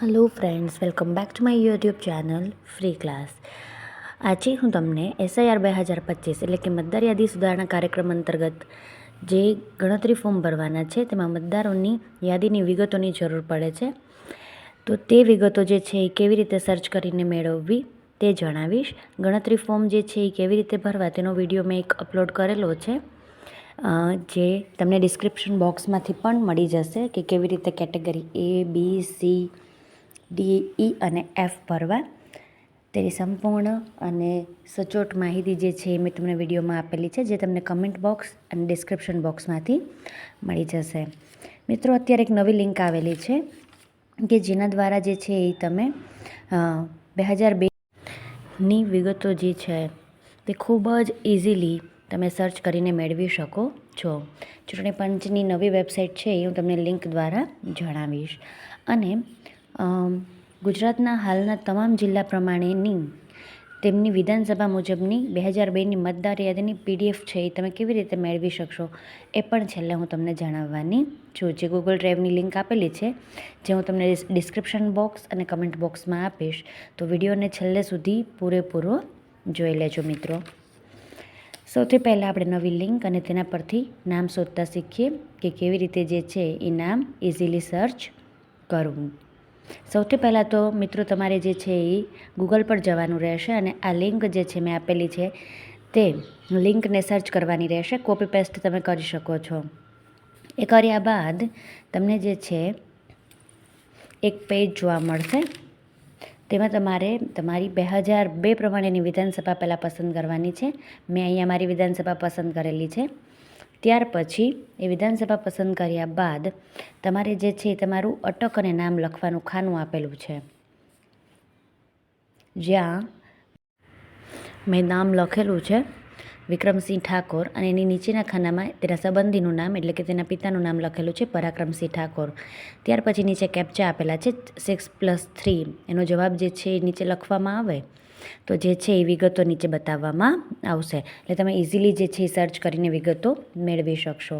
Hello friends welcome back to my YouTube channel free class આજે હું તમને SIR બે હજાર પચીસ એટલે કે મતદાર યાદી સુધારણા કાર્યક્રમ અંતર્ગત જે ગણતરી ફોર્મ ભરવાના છે, તેમાં મતદારોની યાદીની વિગતોની જરૂર પડે છે. તો તે વિગતો જે છે એ કેવી રીતે સર્ચ કરીને મેળવવી તે જણાવીશ. ગણતરી ફોર્મ જે છે એ કેવી રીતે ભરવા તેનો વીડિયો મેં એક અપલોડ કરેલો છે. જે તમને ડિસ્ક્રિપ્શન બોક્સમાંથી પણ મળી જશે કે કેવી રીતે category A B C D E અને એફ ભરવા. તેની સંપૂર્ણ અને સચોટ માહિતી જે છે એ મેં તમને વિડીયોમાં આપેલી છે, જે તમને કમેન્ટ બોક્સ અને ડિસ્ક્રિપ્શન બોક્સમાંથી મળી જશે. મિત્રો, અત્યારે એક નવી લિંક આવેલી છે કે જેના દ્વારા જે છે એ તમે બે હજાર બેની વિગતો જે છે તે ખૂબ જ ઇઝીલી તમે સર્ચ કરીને મેળવી શકો છો. ચૂંટણી પંચની નવી વેબસાઇટ છે એ હું તમને લિંક દ્વારા જણાવીશ. અને ગુજરાતના હાલના તમામ જિલ્લા પ્રમાણેની તેમની વિધાનસભા મુજબની બે હજાર બેની મતદાર યાદીની પીડીએફ છે એ તમે કેવી રીતે મેળવી શકશો એ પણ છેલ્લે હું તમને જણાવવાની છું. જે ગૂગલ ડ્રાઈવની લિંક આપેલી છે, જે હું તમને ડિસ્ક્રિપ્શન બોક્સ અને કમેન્ટ બોક્સમાં આપીશ. તો વિડીયોને છેલ્લે સુધી પૂરેપૂરો જોઈ લેજો મિત્રો. સૌથી પહેલાં આપણે નવી લિંક અને તેના પરથી નામ શોધતા શીખીએ કે કેવી રીતે જે છે એ નામ ઇઝીલી સર્ચ કરવું સૌથી પહેલાં તો મિત્રો તમારે જે છે એ ગૂગલ પર જવાનું રહેશે અને આ લિંક જે છે મેં આપેલી છે તે લિંકને સર્ચ કરવાની રહેશે. કોપી પેસ્ટ તમે કરી શકો છો. એ કર્યા બાદ તમને જે છે એક પેજ જોવા મળશે. તેમાં તમારે તમારી બે હજાર બે પ્રમાણેની વિધાનસભા પહેલાં પસંદ કરવાની છે. મેં અહીંયા મારી વિધાનસભા પસંદ કરેલી છે. ત્યાર પછી એ વિધાનસભા પસંદ કર્યા બાદ તમારે જે છે તમારું અટક અને નામ લખવાનું ખાનું આપેલું છે. જ્યાં મેં નામ લખેલું છે વિક્રમસિંહ ઠાકોર અને એની નીચેના ખાનામાં તેના સંબંધીનું નામ એટલે કે તેના પિતાનું નામ લખેલું છે પરાક્રમસિંહ ઠાકોર. ત્યાર પછી નીચે કેપ્ચા આપેલા છે સિક્સ પ્લસ થ્રી એનો જવાબ જે છે એ નીચે લખવામાં આવે. તો જે છે એ વિગતો નીચે બતાવવામાં આવશે. એટલે તમે ઇઝીલી જે છે એ સર્ચ કરીને વિગતો મેળવી શકશો.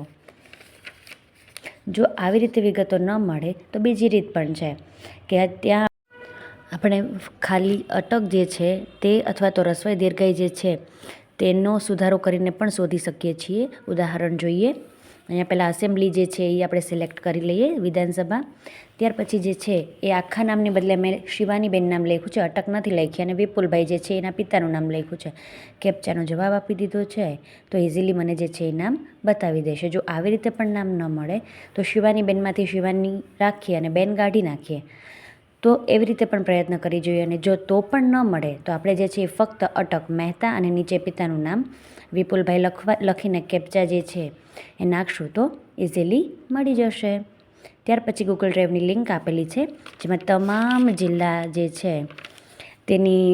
જો આવી રીતે વિગતો ન મળે, તો બીજી રીત પણ છે કે ત્યાં આપણે ખાલી અટક જે છે તે અથવા તો રસોઈ દીર્ઘાઈ જે છે તેનો સુધારો કરીને પણ શોધી શકીએ છીએ. ઉદાહરણ જોઈએ. અહીંયા પહેલાં અસેમ્બલી જે છે એ આપણે સિલેક્ટ કરી લઈએ વિધાનસભા. ત્યાર પછી જે છે એ આખા નામની બદલે મેં શિવાનીબેન નામ લખ્યું છે, અટક નથી લખી. અને વિપુલભાઈ જે છે એના પિતાનું નામ લખ્યું છે. કેપ્ચાનો જવાબ આપી દીધો છે. તો ઇઝીલી મને જે છે એ નામ બતાવી દેશે. જો આવી રીતે પણ નામ ન મળે, તો શિવાનીબેનમાંથી શિવાની રાખીએ અને બેન કાઢી નાખીએ. તો એવી રીતે પણ પ્રયત્ન કરી જોઈએ અને જો તો પણ ન મળે, તો આપણે જે છે એ ફક્ત અટક મહેતા અને નીચે પિતાનું નામ વિપુલભાઈ લખવા, લખીને કેપ્ચા જે છે એ નાખશું તો ઇઝીલી મળી જશે. ત્યાર પછી ગૂગલ ડ્રાઈવની લિંક આપેલી છે, જેમાં તમામ જિલ્લા જે છે તેની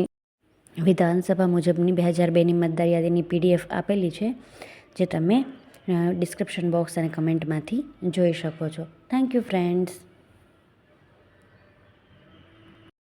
વિધાનસભા મુજબની બે હજાર બેની મતદાર યાદીની પીડીએફ આપેલી છે, જે તમે ડિસ્ક્રિપ્શન બોક્સ અને કમેન્ટમાંથી જોઈ શકો છો. Thank you friends